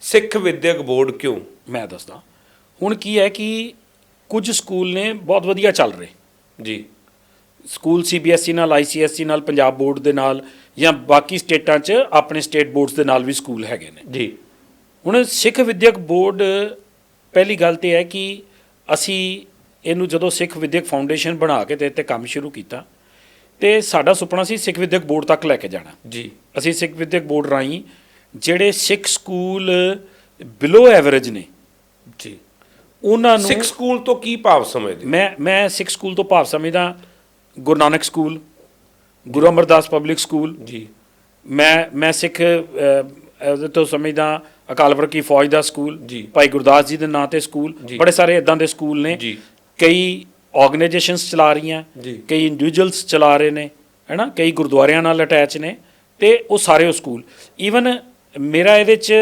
ਸਿੱਖ ਵਿਦਿਅਕ ਬੋਰਡ ਕਿਉਂ? ਮੈਂ ਦੱਸਦਾ। ਹੁਣ ਕੀ ਹੈ ਕਿ ਕੁਝ ਸਕੂਲ ਨੇ ਬਹੁਤ ਵਧੀਆ ਚੱਲ ਰਹੇ। ਜੀ। ਸਕੂਲ ਸੀਬੀਐਸਈ ਨਾਲ ਆਈਸੀਐਸਈ ਨਾਲ ਪੰਜਾਬ ਬੋਰਡ ਦੇ ਨਾਲ ਜਾਂ ਬਾਕੀ ਸਟੇਟਾਂ 'ਚ ਆਪਣੇ ਸਟੇਟ ਬੋਰਡਸ ਦੇ ਨਾਲ ਵੀ ਸਕੂਲ ਹੈਗੇ ਨੇ। ਜੀ। ਹੁਣ ਸਿੱਖ ਵਿਦਿਅਕ ਬੋਰਡ ਪਹਿਲੀ ਗੱਲ ਤੇ ਹੈ ਕਿ ਅਸੀਂ ਇਹਨੂੰ ਜਦੋਂ ਸਿੱਖ ਵਿਦਿਅਕ ਫਾਊਂਡੇਸ਼ਨ ਬਣਾ ਕੇ ਤੇ ਇੱਥੇ ਕੰਮ ਸ਼ੁਰੂ ਕੀਤਾ ਤੇ ਸਾਡਾ ਸੁਪਨਾ ਸੀ ਸਿੱਖ ਵਿਦਿਅਕ ਬੋਰਡ ਤੱਕ ਲੈ ਕੇ ਜਾਣਾ। ਜੀ। ਅਸੀਂ ਸਿੱਖ ਵਿਦਿਅਕ ਬੋਰਡ ਰਾਹੀਂ ਜਿਹੜੇ ਸਿੱਖ ਸਕੂਲ ਬਿਲੋ ਐਵਰੇਜ ਨੇ ਜੀ ਉਹਨਾਂ ਨੂੰ ਸਿੱਖ ਸਕੂਲ ਤੋਂ ਕੀ ਭਾਵ ਸਮਝਦੇ? ਮੈਂ ਮੈਂ ਸਿੱਖ ਸਕੂਲ ਤੋਂ ਭਾਵ ਸਮਝਦਾ Guru Nanak school Guru Amardas public school ji ਮੈਂ ਮੈਂ ਸਿੱਖ ਉਹਦੇ ਤੋਂ ਸਮਝਦਾ ਅਕਾਲ ਵਰਗ ਕੀ ਫੌਜ ਦਾ ਸਕੂਲ ਜੀ। ਭਾਈ ਗੁਰਦਾਸ ਜੀ ਦੇ ਨਾਂ ਤੇ ਸਕੂਲ। ਬੜੇ ਸਾਰੇ ਇਦਾਂ ਦੇ ਸਕੂਲ ਨੇ ਜੀ। ਕਈ ਆਰਗੇਨਾਈਜੇਸ਼ਨਸ ਚਲਾ ਰਹੀਆਂ। ਕਈ ਇੰਡੀਵਿਜੂਅਲਸ ਚਲਾ ਰਹੇ ਨੇ ਹੈਨਾ ਕਈ ਗੁਰਦੁਆਰਿਆਂ ਨਾਲ ਅਟੈਚ ਨੇ ਤੇ ਉਹ ਸਾਰੇ ਉਹ ਸਕੂਲ ਈਵਨ ਮੇਰਾ ਇਹਦੇ ਚ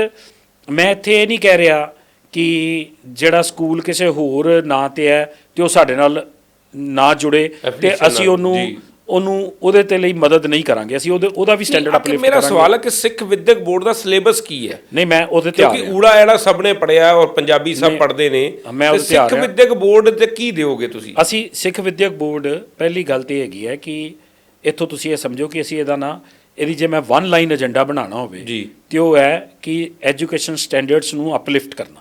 ਮੈਂ ਇੱਥੇ ਇਹ ਨਹੀਂ ਕਹਿ ਰਿਹਾ ਕਿ ਜਿਹੜਾ ਸਕੂਲ ਕਿਸੇ ਹੋਰ ਨਾਂ ਤੇ ਹੈ ਤੇ ਉਹ ਸਾਡੇ ਨਾਲ ਨਾ ਜੁੜੇ ਤੇ ਅਸੀਂ ਉਹਨੂੰ। ਉਹਨੂੰ ਉਹਦੇ ਤੇ ਲਈ ਮਦਦ ਨਹੀਂ ਕਰਾਂਗੇ। ਅਸੀਂ ਉਹਦੇ ਉਹਦਾ ਵੀ ਸਟੈਂਡਰਡ ਅਪਲਿਫਟ ਮੇਰਾ ਸਵਾਲ ਹੈ ਕਿ ਸਿੱਖ ਵਿਦਿਅਕ ਬੋਰਡ ਦਾ ਸਿਲੇਬਸ ਕੀ ਹੈ? ਨਹੀਂ ਮੈਂ ਉਹਦੇ ਤੇ ਆ ਕਿਉਂਕਿ ਊੜਾ ਐੜਾ ਸਭ ਨੇ ਪੜਿਆ ਔਰ ਪੰਜਾਬੀ ਸਭ ਨਹੀਂ, ਪੜ੍ਹਦੇ ਨੇ। ਮੈਂ ਉਹਦੇ ਤੇ ਆ ਸਿੱਖ। ਵਿਦਿਅਕ ਬੋਰਡ ਤੇ ਕੀ ਦਿਓਗੇ ਤੁਸੀਂ? ਅਸੀਂ ਸਿੱਖ ਵਿਦਿਅਕ ਬੋਰਡ ਪਹਿਲੀ ਗੱਲ ਤੇ ਹੈਗੀ ਹੈ ਕਿ ਇੱਥੋਂ ਤੁਸੀਂ ਇਹ ਸਮਝੋ ਕਿ ਅਸੀਂ ਇਹਦਾ ਨਾ ਇਹਦੀ ਜੇ ਮੈਂ ਵਨ ਲਾਈਨ ਏਜੰਡਾ ਬਣਾਉਣਾ ਹੋਵੇ ਜੀ। ਤੇ ਉਹ ਹੈ ਕਿ ਐਜੂਕੇਸ਼ਨ ਸਟੈਂਡਰਡਸ ਨੂੰ ਅਪਲਿਫਟ ਕਰਨਾ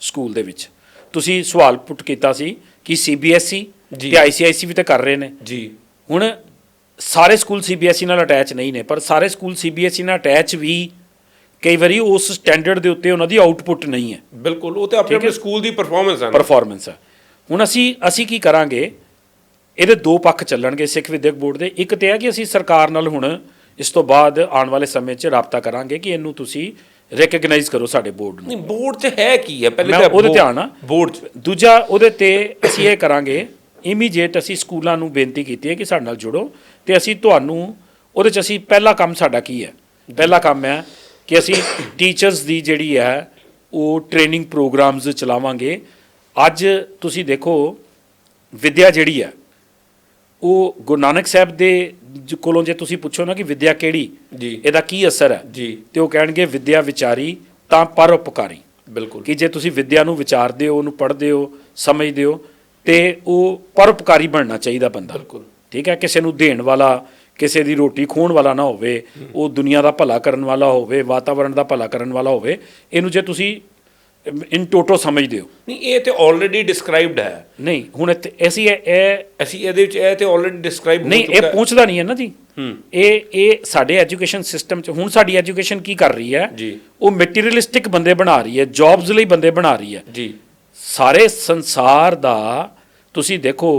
ਸਕੂਲ ਦੇ ਵਿੱਚ। ਤੁਸੀਂ ਸਵਾਲ ਪੁੱਟ ਕੀਤਾ ਸੀ ਕਿ ਸੀਬੀਐਸਈ ਜੀ। ਤੇ ਆਈਸੀਆਈਸੀ ਵੀ ਤਾਂ ਕਰ ਰਹੇ ਨੇ। ਜੀ। ਹੁਣ ਸਾਰੇ ਸਕੂਲ ਸੀਬੀਐਸਈ ਨਾਲ ਅਟੈਚ ਨਹੀਂ ਨੇ ਪਰ ਸਾਰੇ ਸਕੂਲ ਸੀਬੀਐਸਈ ਨਾਲ ਅਟੈਚ ਵੀ ਕਈ ਵਾਰੀ ਉਸ ਸਟੈਂਡਰਡ ਦੇ ਉੱਤੇ ਉਹਨਾਂ ਦੀ ਆਊਟਪੁੱਟ ਨਹੀਂ ਹੈ। ਬਿਲਕੁਲ ਉਹ ਤੇ ਆਪਣੇ ਆਪਣੇ ਸਕੂਲ ਦੀ ਪਰਫਾਰਮੈਂਸ ਹੈ। ਪਰਫਾਰਮੈਂਸ ਹੈ। ਹੁਣ ਅਸੀਂ ਅਸੀਂ ਕੀ ਕਰਾਂਗੇ? ਇਹਦੇ ਦੋ ਪੱਖ ਚੱਲਣਗੇ ਸਿੱਖ ਵਿਦਿਅਕ ਬੋਰਡ ਦੇ। ਇੱਕ ਤੇ ਹੈ ਕਿ ਅਸੀਂ ਸਰਕਾਰ ਨਾਲ ਹੁਣ ਇਸ ਤੋਂ ਬਾਅਦ ਆਉਣ ਵਾਲੇ ਸਮੇਂ 'ਚ ਰਾਬਤਾ ਕਰਾਂਗੇ ਕਿ ਇਹਨੂੰ ਤੁਸੀਂ ਰੈਕਗਨਾਈਜ਼ ਕਰੋ ਸਾਡੇ ਬੋਰਡ ਨੂੰ। ਨਹੀਂ ਬੋਰਡ 'ਚ ਹੈ ਕੀ ਹੈ? ਪਹਿਲੇ ਮੈਂ ਤਾਂ ਉਹਦੇ ਧਿਆਨ ਆ ਬੋਰਡ 'ਚ। ਦੂਜਾ ਉਹਦੇ ਤੇ ਅਸੀਂ ਇਹ ਕਰਾਂਗੇ ਇਮੀਡੀਏਟ ਅਸੀਂ ਸਕੂਲਾਂ ਨੂੰ ਬੇਨਤੀ ਕੀਤੀ ਹੈ ਕਿ ਸਾਡੇ ਨਾਲ ਜੁੜੋ ਤੇ ਅਸੀਂ ਤੁਹਾਨੂੰ ਉਹਦੇ 'ਚ ਅਸੀਂ ਪਹਿਲਾ ਕੰਮ ਸਾਡਾ ਕੀ ਹੈ? ਪਹਿਲਾ ਕੰਮ ਹੈ ਕਿ ਅਸੀਂ ਟੀਚਰਸ ਦੀ ਜਿਹੜੀ ਹੈ ਉਹ ਟ੍ਰੇਨਿੰਗ ਪ੍ਰੋਗਰਾਮਸ ਚਲਾਵਾਂਗੇ। ਅੱਜ ਤੁਸੀਂ ਦੇਖੋ ਵਿਦਿਆ ਜਿਹੜੀ ਹੈ ਉਹ ਗੁਰੂ ਨਾਨਕ ਸਾਹਿਬ ਦੇ ਕੋਲੋਂ ਜੇ ਤੁਸੀਂ ਪੁੱਛੋ ਨਾ ਕਿ ਵਿਦਿਆ ਕਿਹੜੀ ਜੀ। ਇਹਦਾ ਕੀ ਅਸਰ ਹੈ ਜੀ। ਤੇ ਉਹ ਕਹਿਣਗੇ ਵਿਦਿਆ ਵਿਚਾਰੀ ਤਾਂ ਪਰਉਪਕਾਰੀ ਬਿਲਕੁਲ। ਕਿ ਜੇ ਤੁਸੀਂ ਵਿਦਿਆ ਨੂੰ ਵਿਚਾਰਦੇ ਹੋ ਉਹਨੂੰ ਪੜ੍ਹਦੇ ਹੋ ਸਮਝਦੇ ਹੋ ਤੇ ਉਹ ਪਰਉਪਕਾਰੀ ਬਣਨਾ ਚਾਹੀਦਾ ਬੰਦਾ। ਬਿਲਕੁਲ। ਠੀਕ ਹੈ ਕਿਸੇ ਨੂੰ ਦੇਣ ਵਾਲਾ ਕਿਸੇ ਦੀ ਰੋਟੀ ਖੋਣ ਵਾਲਾ ਨਾ ਹੋਵੇ ਉਹ ਦੁਨੀਆ ਦਾ ਭਲਾ ਕਰਨ ਵਾਲਾ ਹੋਵੇ ਵਾਤਾਵਰਣ ਦਾ ਭਲਾ ਕਰਨ ਵਾਲਾ ਹੋਵੇ ਇਹਨੂੰ ਜੇ ਤੁਸੀਂ ਇਨ ਟੋਟੋ ਸਮਝਦੇ ਹੋ ਨਹੀਂ ਇਹ ਤੇ ਆਲਰੇਡੀ ਡਿਸਕ੍ਰਾਈਬਡ ਹੈ ਨਹੀਂ ਹੁਣ ਇੱਥੇ ਅਸੀਂ ਇਹ ਇਹ ਅਸੀਂ ਇਹਦੇ ਵਿੱਚ ਇਹ ਤੇ ਆਲਰੇਡੀ ਡਿਸਕ੍ਰਾਈਬ ਹੋ ਨਹੀਂ ਇਹ। ਪਹੁੰਚਦਾ ਨਹੀਂ ਹੈ ਨਾ ਜੀ ਹੂੰ। ਇਹ ਇਹ ਸਾਡੇ ਐਜੂਕੇਸ਼ਨ ਸਿਸਟਮ ਚ ਹੁਣ ਸਾਡੀ ਐਜੂਕੇਸ਼ਨ ਕੀ ਕਰ ਰਹੀ ਹੈ ਜੀ। ਉਹ ਮਟੀਰੀਅਲਿਸਟਿਕ ਬੰਦੇ ਬਣਾ ਰਹੀ ਹੈ ਜੌਬਸ ਲਈ ਬੰਦੇ ਬਣਾ ਰਹੀ ਹੈ ਜੀ ਸਾਰੇ ਸੰਸਾਰ ਦਾ ਤੁਸੀਂ ਦੇਖੋ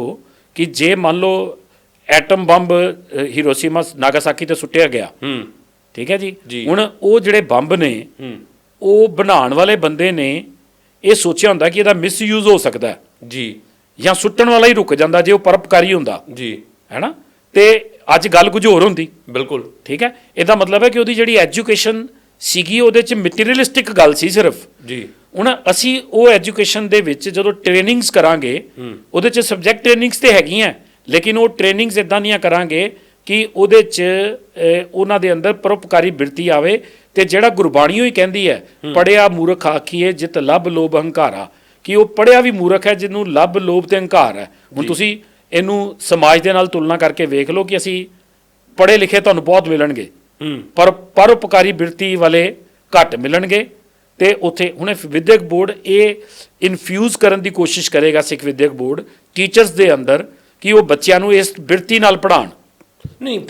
ਕਿ ਜੇ ਮੰਨ ਲਓ ਐਟਮ ਬੰਬ ਹੀਰੋਸ਼ੀਮਾ ਨਾਗਾਸਾਕੀ ਤੇ ਸੁੱਟਿਆ ਗਿਆ ਹੂੰ ਠੀਕ ਹੈ ਜੀ ਜੀ। ਹੁਣ ਉਹ ਜਿਹੜੇ ਬੰਬ ਨੇ ਹੂੰ ਉਹ ਬਣਾਉਣ ਵਾਲੇ ਬੰਦੇ ਨੇ ਇਹ ਸੋਚਿਆ ਹੁੰਦਾ ਕਿ ਇਹਦਾ ਮਿਸਯੂਜ਼ ਹੋ ਸਕਦਾ ਹੈ। ਜੀ। ਜਾਂ ਸੁੱਟਣ ਵਾਲਾ ਹੀ ਰੁਕ ਜਾਂਦਾ ਜੇ ਉਹ ਪਰਉਪਕਾਰੀ ਹੁੰਦਾ। ਜੀ। ਹੈਨਾ? ਤੇ ਅੱਜ ਗੱਲ ਕੁਝ ਹੋਰ ਹੁੰਦੀ। ਬਿਲਕੁਲ। ਠੀਕ ਹੈ? ਇਹਦਾ ਮਤਲਬ ਹੈ ਕਿ ਉਹਦੀ ਜਿਹੜੀ ਐਜੂਕੇਸ਼ਨ ਸੀਗੀ ਉਹਦੇ ਚ ਮਟੀਰੀਅਲਿਸਟਿਕ ਗੱਲ ਸੀ ਸਿਰਫ। ਜੀ। ਹੁਣ ਅਸੀਂ ਉਹ ਐਜੂਕੇਸ਼ਨ ਦੇ ਵਿੱਚ ਜਦੋਂ ਟ੍ਰੇਨਿੰਗਸ ਕਰਾਂਗੇ ਉਹਦੇ ਚ ਸਬਜੈਕਟ ਟ੍ਰੇਨਿੰਗਸ ਤੇ ਹੈਗੀਆਂ ਲੇਕਿਨ ਉਹ ਟ੍ਰੇਨਿੰਗਸ ਇਦਾਂ ਦੀਆਂ ਕਰਾਂਗੇ ਕਿ ਉਹਦੇ ਚ ਉਹਨਾਂ ਦੇ ਅੰਦਰ ਪਰਉਪਕਾਰੀ ਬਿਰਤੀ ਆਵੇ ਤੇ ਜਿਹੜਾ ਗੁਰਬਾਣੀਓ ਹੀ ਕਹਿੰਦੀ ਹੈ ਪੜਿਆ ਮੂਰਖ ਆਖੀਏ ਜਿਤ ਲੱਭ ਲੋਭ ਹੰਕਾਰਾ। ਕਿ ਉਹ ਪੜਿਆ ਵੀ ਮੂਰਖ ਹੈ ਜਿਹਨੂੰ ਲੱਭ ਲੋਭ ਤੇ ਹੰਕਾਰ ਹੈ। ਹੁਣ ਤੁਸੀਂ ਇਹਨੂੰ ਸਮਾਜ ਦੇ ਨਾਲ ਤੁਲਨਾ ਕਰਕੇ ਵੇਖ ਲਓ ਕਿ ਅਸੀਂ ਪੜ੍ਹੇ ਲਿਖੇ ਤੁਹਾਨੂੰ ਬਹੁਤ ਮਿਲਣਗੇ। ਪਰ ਪਰਉਪਕਾਰੀ ਬਿਰਤੀ ਵਾਲੇ ਘੱਟ ਮਿਲਣਗੇ ਤੇ ਉੱਥੇ ਹੁਣ ਇਹ ਵਿਦਿਅਕ ਬੋਰਡ ਇਹ ਇਨਫਿਊਜ਼ ਕਰਨ ਦੀ ਕੋਸ਼ਿਸ਼ ਕਰੇਗਾ ਸਿੱਖ ਵਿਦਿਅਕ ਬੋਰਡ ਟੀਚਰਸ ਦੇ ਅੰਦਰ ਕਿ ਉਹ ਬੱਚਿਆਂ ਨੂੰ ਇਸ ਬਿਰਤੀ ਨਾਲ ਪੜ੍ਹਾਉਣ। ਨਹੀਂ